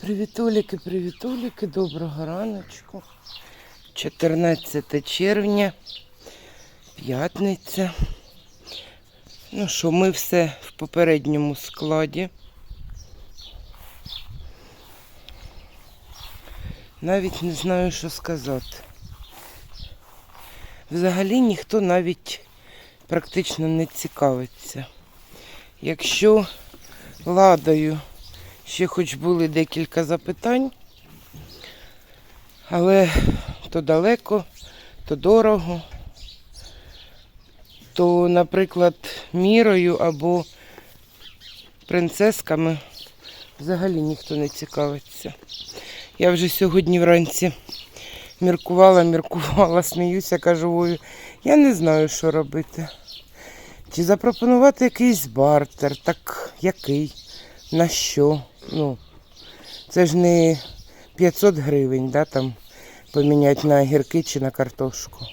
Привітуліки, привітуліки, доброго раночку. 14 червня, п'ятниця. Ну що, ми все в попередньому складі. Навіть не знаю, що сказати. Взагалі ніхто навіть практично не цікавиться. Якщо ладою ще хоч були декілька запитань, але то далеко, то дорого, то, наприклад, мірою або принцесками взагалі ніхто не цікавиться. Я вже сьогодні вранці міркувала, міркувала, сміюся, кажу, ой, я не знаю, що робити. Чи запропонувати якийсь бартер, так який, на що? Ну, це ж не 500 гривень, да, там поміняти на огірки чи на картошку.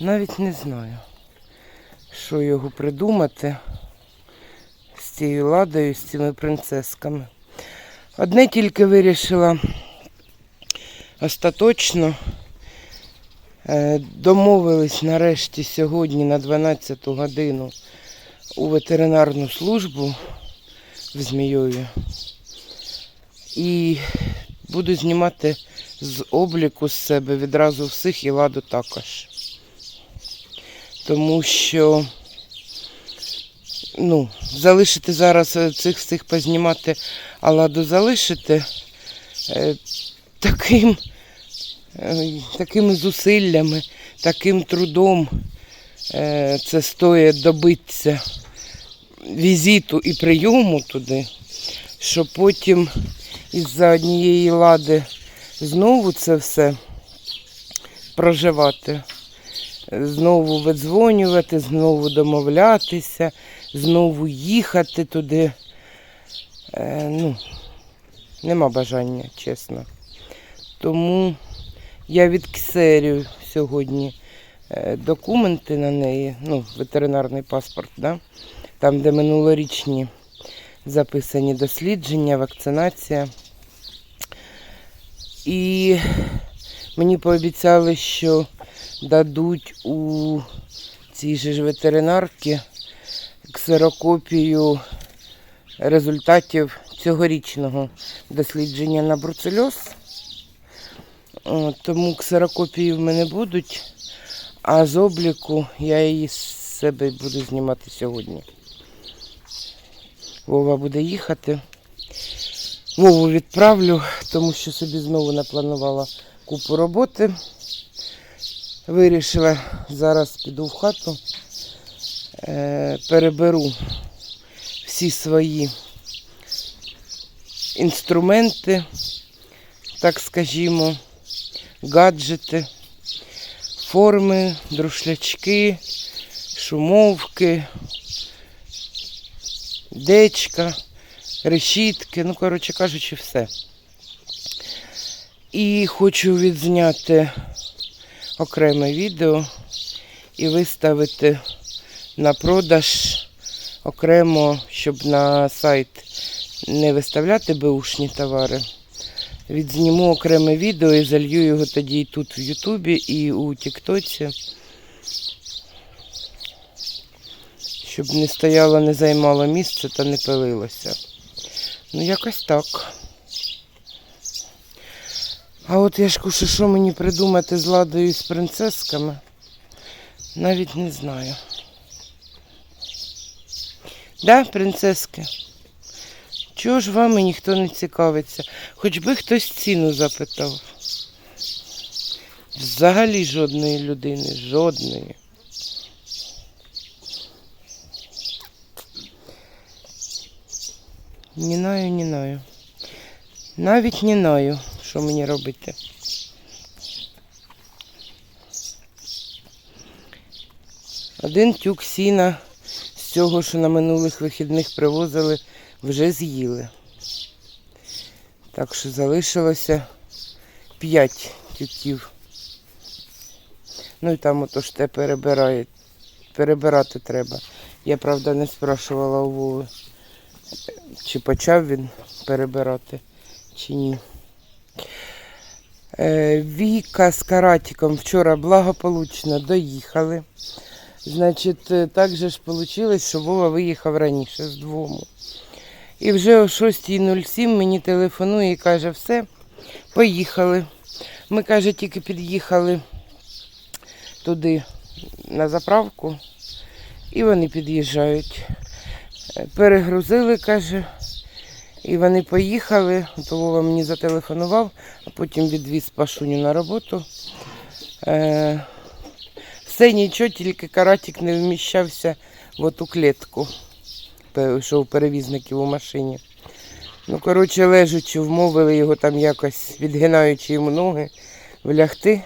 Навіть не знаю, що його придумати з цією ладою, з цими принцесками. Одне тільки вирішила остаточно. Е, Домовились нарешті сьогодні на 12 годину у ветеринарну службу в Змійові. І буду знімати з обліку з себе відразу всіх і ладу також. Тому що ну, залишити зараз е, цих всіх познімати, а ладу залишити е, таким, е, такими зусиллями, таким трудом це стоїть добитися візиту і прийому туди, що потім із-за однієї лади знову це все проживати, знову видзвонювати, знову домовлятися, знову їхати туди. Е, ну, нема бажання, чесно. Тому я відксерю сьогодні е, документи на неї, ну, ветеринарний паспорт, да? там, де минулорічні записані дослідження, вакцинація. І мені пообіцяли, що дадуть у цій же ж ветеринарки ксерокопію результатів цьогорічного дослідження на бруцельоз. Тому ксерокопії в мене будуть, а з обліку я її з себе буду знімати сьогодні. Вова буде їхати. Вову відправлю, тому що собі знову напланувала купу роботи. Вирішила, зараз піду в хату, переберу всі свої інструменти, так скажімо, гаджети, форми, друшлячки, шумовки, дечка, решітки, ну, коротше кажучи, все. І хочу відзняти окреме відео і виставити на продаж окремо, щоб на сайт не виставляти беушні товари. Відзніму окреме відео і залью його тоді і тут в Ютубі, і у Тіктоці. Щоб не стояло, не займало місце та не пилилося. Ну, якось так. А от я ж кушу, що мені придумати з ладою і з принцесками, навіть не знаю. Да, принцески? Чого ж вами ніхто не цікавиться? Хоч би хтось ціну запитав. Взагалі жодної людини, жодної. Не знаю. Навіть не знаю, що мені робити. Один тюк сіна з цього, що на минулих вихідних привозили, вже з'їли. Так що залишилося 5 тюків. Ну і там ото ж те перебирає. Перебирати треба. Я, правда, не спрашувала у Вови, чи почав він перебирати, чи ні. Е, Віка з Каратіком вчора благополучно доїхали. Значить, е, так же ж вийшло, що Вова виїхав раніше з дому. І вже о 6.07 мені телефонує і каже, все, поїхали. Ми, каже, тільки під'їхали туди на заправку, і вони під'їжджають. Е, Перегрузили, каже, і вони поїхали. То Вова мені зателефонував, а потім відвіз Пашуню на роботу. Все нічого, тільки каратик не вміщався в ту клітку, що у перевізників у машині. Ну, коротше, лежачи, вмовили його там якось, відгинаючи йому ноги, влягти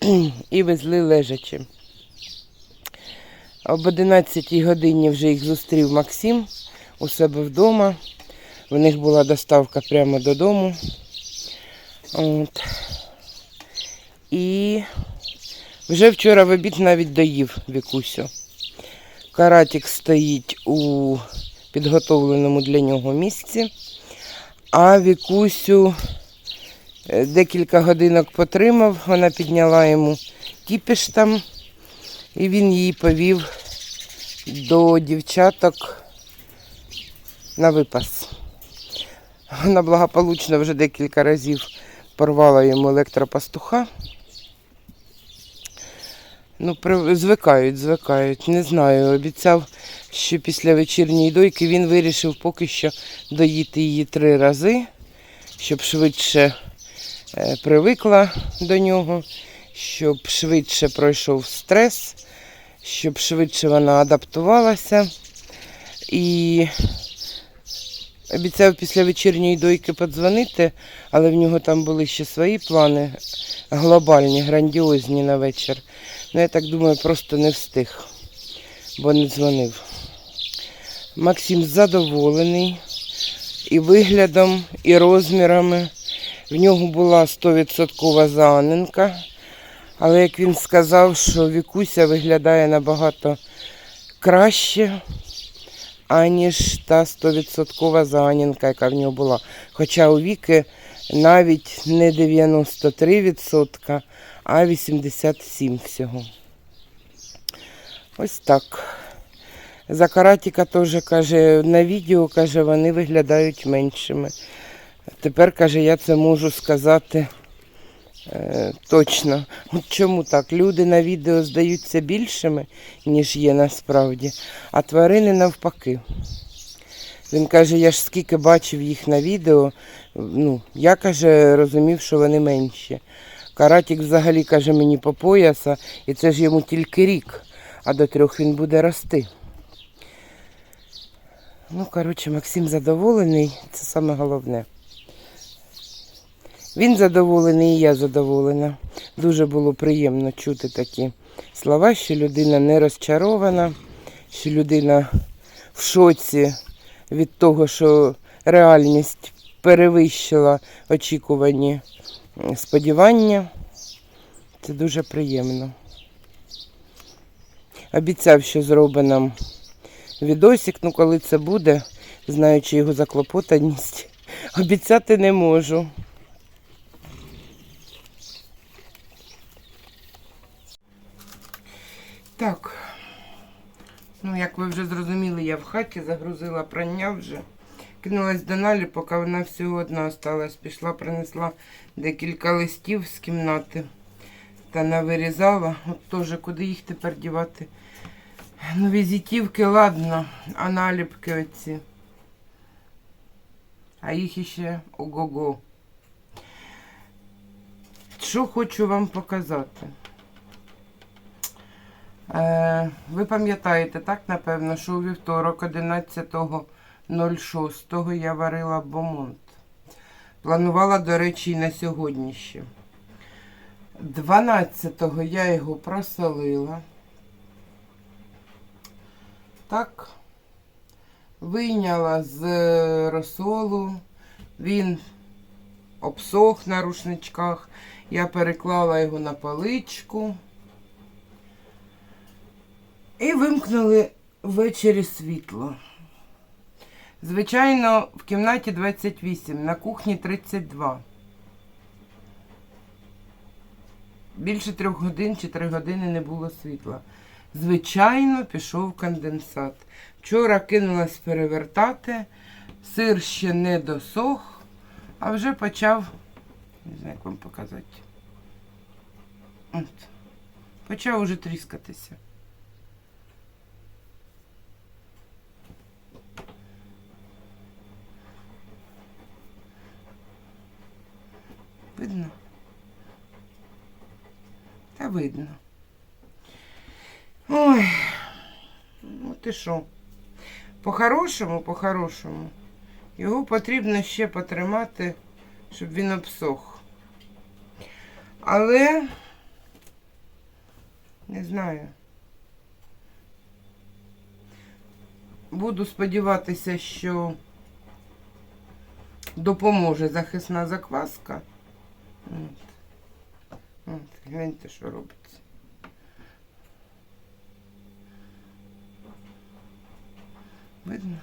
і везли лежачи. Об 11 годині вже їх зустрів Максим у себе вдома. В них була доставка прямо додому. От. І вже вчора в обід навіть доїв Вікусю. Каратик стоїть у підготовленому для нього місці, а Вікусю е, декілька годинок потримав, вона підняла йому кіпіш там, і він її повів до дівчаток на випас. Вона благополучно вже декілька разів порвала йому електропастуха. Ну, звикають, звикають. Не знаю. Обіцяв, що після вечірньої дойки він вирішив поки що доїти її три рази, щоб швидше е, привикла до нього, щоб швидше пройшов стрес, щоб швидше вона адаптувалася. І обіцяв після вечірньої дойки подзвонити, але в нього там були ще свої плани глобальні, грандіозні на вечір. Ну, я так думаю, просто не встиг, бо не дзвонив. Максим задоволений і виглядом, і розмірами. В нього була 100% зааненка, але як він сказав, що Вікуся виглядає набагато краще, аніж та 100% зааненка, яка в нього була. Хоча у Віки навіть не 93%, а 87% всього. Ось так. За каратіка теж каже, на відео каже, вони виглядають меншими. Тепер каже, я це можу сказати е, точно. От чому так? Люди на відео здаються більшими, ніж є насправді, а тварини навпаки. Він каже, я ж скільки бачив їх на відео, ну, я каже, розумів, що вони менші. Каратік взагалі каже мені по пояса, і це ж йому тільки рік, а до трьох він буде рости. Ну, коротше, Максим задоволений, це саме головне. Він задоволений і я задоволена. Дуже було приємно чути такі слова, що людина не розчарована, що людина в шоці від того, що реальність перевищила очікувані сподівання. Це дуже приємно. Обіцяв, що зробить нам відосик, ну коли це буде, знаючи його заклопотаність, обіцяти не можу. Так. Ну, як ви вже зрозуміли, я в хаті загрузила прання вже. Кинулась до Налі, поки вона всього одна осталась. Пішла, принесла декілька листів з кімнати та навирізала. От теж куди їх тепер дівати. Ну, візитівки, ладно, а наліпки оці. А їх іще ого-го. Що хочу вам показати? Е, ви пам'ятаєте, так, напевно, що у вівторок 11.06 я варила бомонт. Планувала, до речі, і на сьогодні ще. 12-го я його просолила. Так. вийняла з е, розсолу, він обсох на рушничках. Я переклала його на паличку. І вимкнули ввечері світло. Звичайно, в кімнаті 28, на кухні 32. Більше трьох годин чи три години не було світла. Звичайно, пішов конденсат. Вчора кинулась перевертати, сир ще не досох, а вже почав, не знаю, як вам показати. От. Почав уже тріскатися. Видно? Та видно. Ой, ну ти що? По-хорошому, по-хорошому. Його потрібно ще потримати, щоб він обсох. Але не знаю. Буду сподіватися, що допоможе захисна закваска. От. От, гляньте, що робиться. Видно?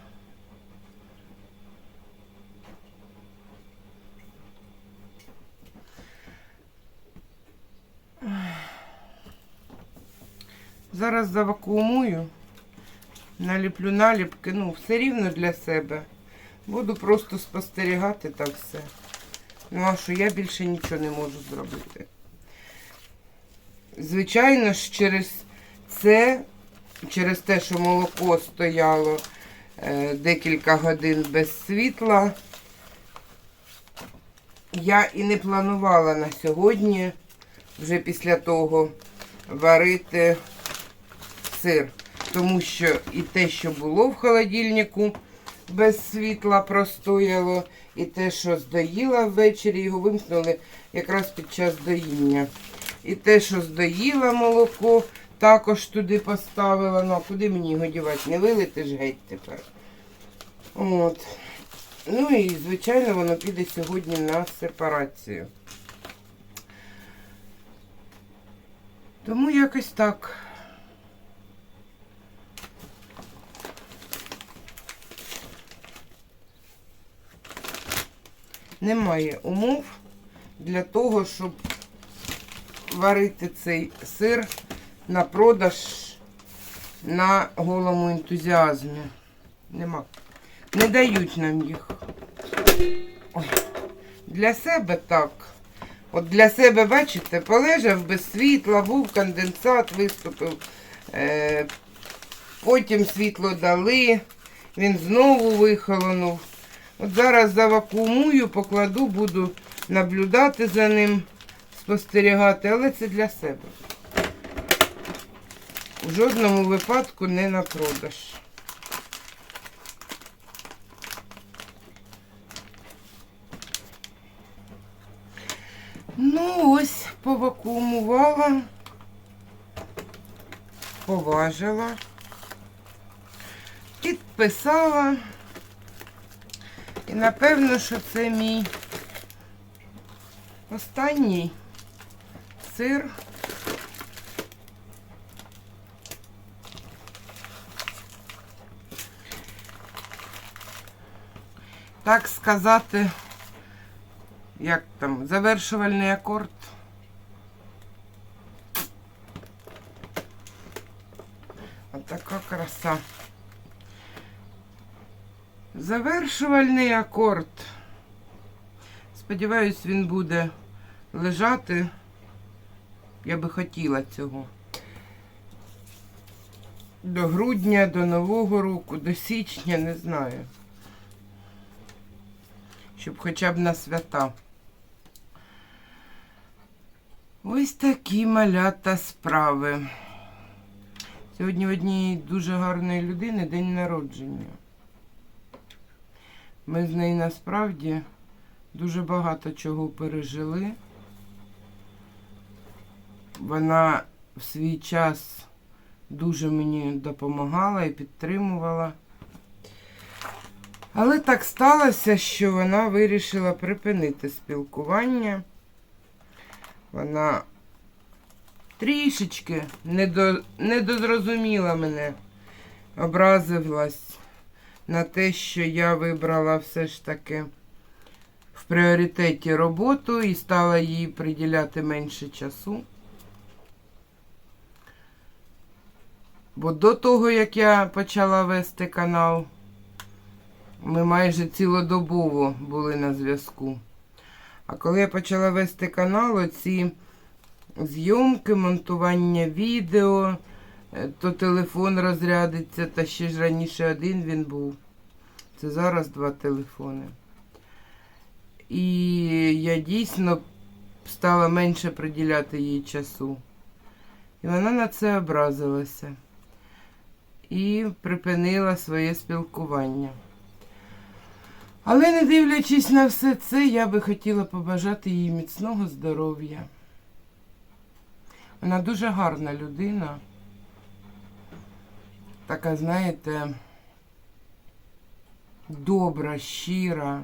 Зараз завакуумую, наліплю наліпки, ну, все рівно для себе. Буду просто спостерігати та все. Ну, а що я більше нічого не можу зробити. Звичайно ж, через це, через те, що молоко стояло е, декілька годин без світла, я і не планувала на сьогодні, вже після того, варити сир. Тому що і те, що було в холодильнику без світла простояло, і те, що здоїла ввечері, його вимкнули якраз під час доїння. І те, що здоїла молоко, також туди поставила. Ну, а куди мені його дівати? Не вилити ж геть тепер. От. Ну і, звичайно, воно піде сьогодні на сепарацію. Тому якось так. Немає умов для того, щоб варити цей сир на продаж на голому ентузіазмі. Нема. Не дають нам їх. Ой. Для себе так. От для себе, бачите, полежав без світла, був конденсат, виступив. Е, потім світло дали, він знову вихолонув. Зараз завакуумую, покладу, буду наблюдати за ним, спостерігати, але це для себе. В жодному випадку не на продаж. Ну, ось повакуумувала, поважила, підписала. І напевно, що це мій останній сир. Так сказати, як там, завершувальний акорд. Отака краса. Завершувальний акорд. Сподіваюсь, він буде лежати. Я би хотіла цього. До грудня, до Нового року, до січня, не знаю. Щоб хоча б на свята. Ось такі малята справи. Сьогодні в однієї дуже гарної людини день народження. Ми з нею насправді дуже багато чого пережили. Вона в свій час дуже мені допомагала і підтримувала. Але так сталося, що вона вирішила припинити спілкування. Вона трішечки недо, недозрозуміла мене, образилась на те, що я вибрала все ж таки в пріоритеті роботу і стала їй приділяти менше часу. Бо до того, як я почала вести канал, ми майже цілодобово були на зв'язку. А коли я почала вести канал, оці зйомки, монтування відео, то телефон розрядиться, та ще ж раніше один він був. Це зараз два телефони. І я дійсно стала менше приділяти їй часу. І вона на це образилася і припинила своє спілкування. Але не дивлячись на все це, я би хотіла побажати їй міцного здоров'я. Вона дуже гарна людина. Така, знаєте, добра, щира.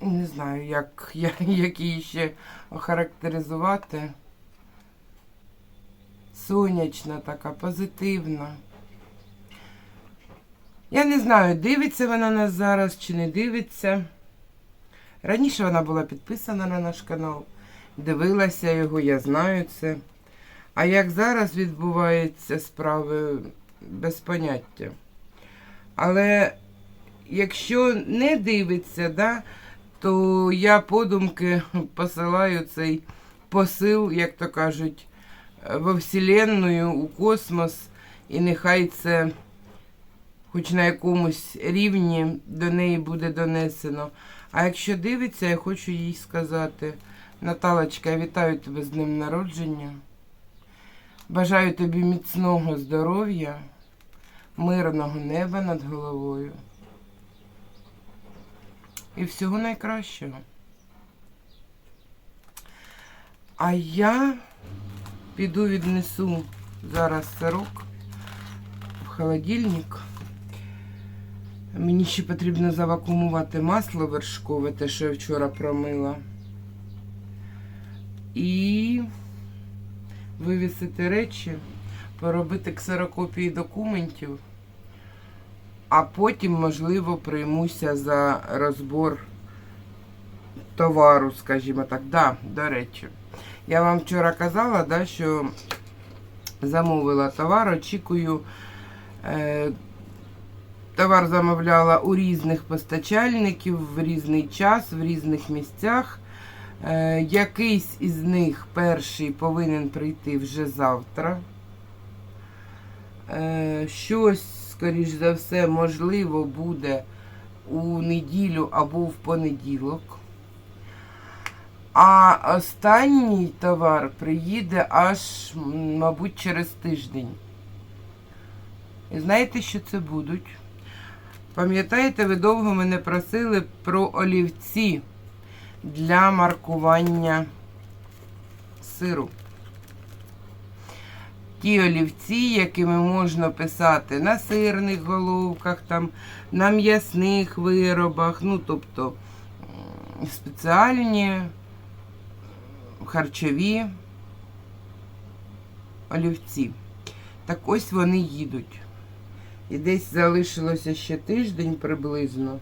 Не знаю, як, як, як її ще охарактеризувати. Сонячна така, позитивна. Я не знаю, дивиться вона нас зараз чи не дивиться. Раніше вона була підписана на наш канал, дивилася його, я знаю це. А як зараз відбуваються справи без поняття. Але якщо не дивиться, да, то я подумки посилаю цей посил, як то кажуть, во Вселенную, у космос, і нехай це хоч на якомусь рівні до неї буде донесено. А якщо дивиться, я хочу їй сказати, Наталочка, я вітаю тебе з днем народження. Бажаю тобі міцного здоров'я, мирного неба над головою. І всього найкращого. А я піду віднесу зараз сирок в холодильник. Мені ще потрібно завакумувати масло вершкове, те, що я вчора промила. І вивісити речі, поробити ксерокопії документів, а потім, можливо, приймуся за розбор товару, скажімо так. Да, до речі. Я вам вчора казала, да, що замовила товар, очікую. Е, Товар замовляла у різних постачальників в різний час, в різних місцях. Е, якийсь із них перший повинен прийти вже завтра. Е, щось, скоріш за все, можливо, буде у неділю або в понеділок. А останній товар приїде аж, мабуть, через тиждень. І знаєте, що це будуть? Пам'ятаєте, ви довго мене просили про олівці для маркування сиру. Ті олівці, якими можна писати на сирних головках, там, на м'ясних виробах, ну, тобто спеціальні харчові олівці. Так ось вони їдуть. І десь залишилося ще тиждень приблизно,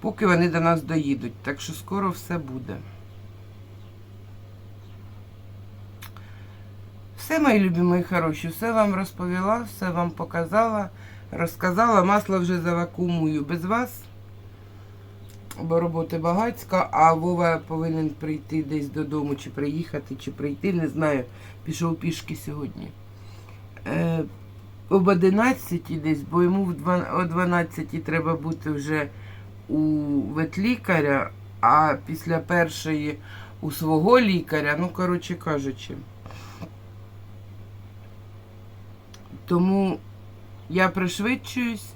поки вони до нас доїдуть. Так що скоро все буде. Все, мої любі, мої хороші, все вам розповіла, все вам показала, розказала. Масло вже завакумую без вас, бо роботи багацька, а Вова повинен прийти десь додому, чи приїхати, чи прийти. Не знаю, пішов пішки сьогодні. Е, об 11 десь, бо йому о 12 треба бути вже у ветлікаря, а після першої у свого лікаря, ну, коротше кажучи. Тому я пришвидшуюсь,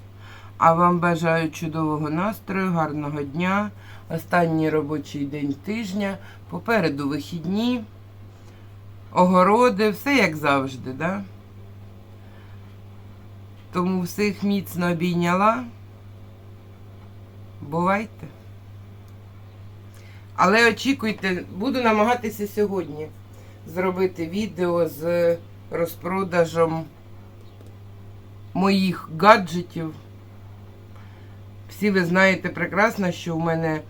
а вам бажаю чудового настрою, гарного дня, останній робочий день тижня, попереду вихідні, огороди, все як завжди, да? Тому всіх міцно обійняла. Бувайте. Але очікуйте, буду намагатися сьогодні зробити відео з розпродажем моїх гаджетів. Всі ви знаєте прекрасно, що в мене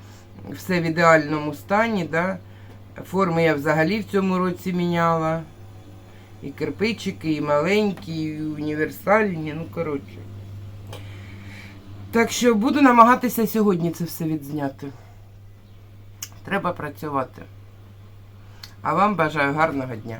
все в ідеальному стані. Да? Форми я взагалі в цьому році міняла. І кирпичики, і маленькі, і універсальні, ну коротше. Так що буду намагатися сьогодні це все відзняти. Треба працювати. А вам бажаю гарного дня.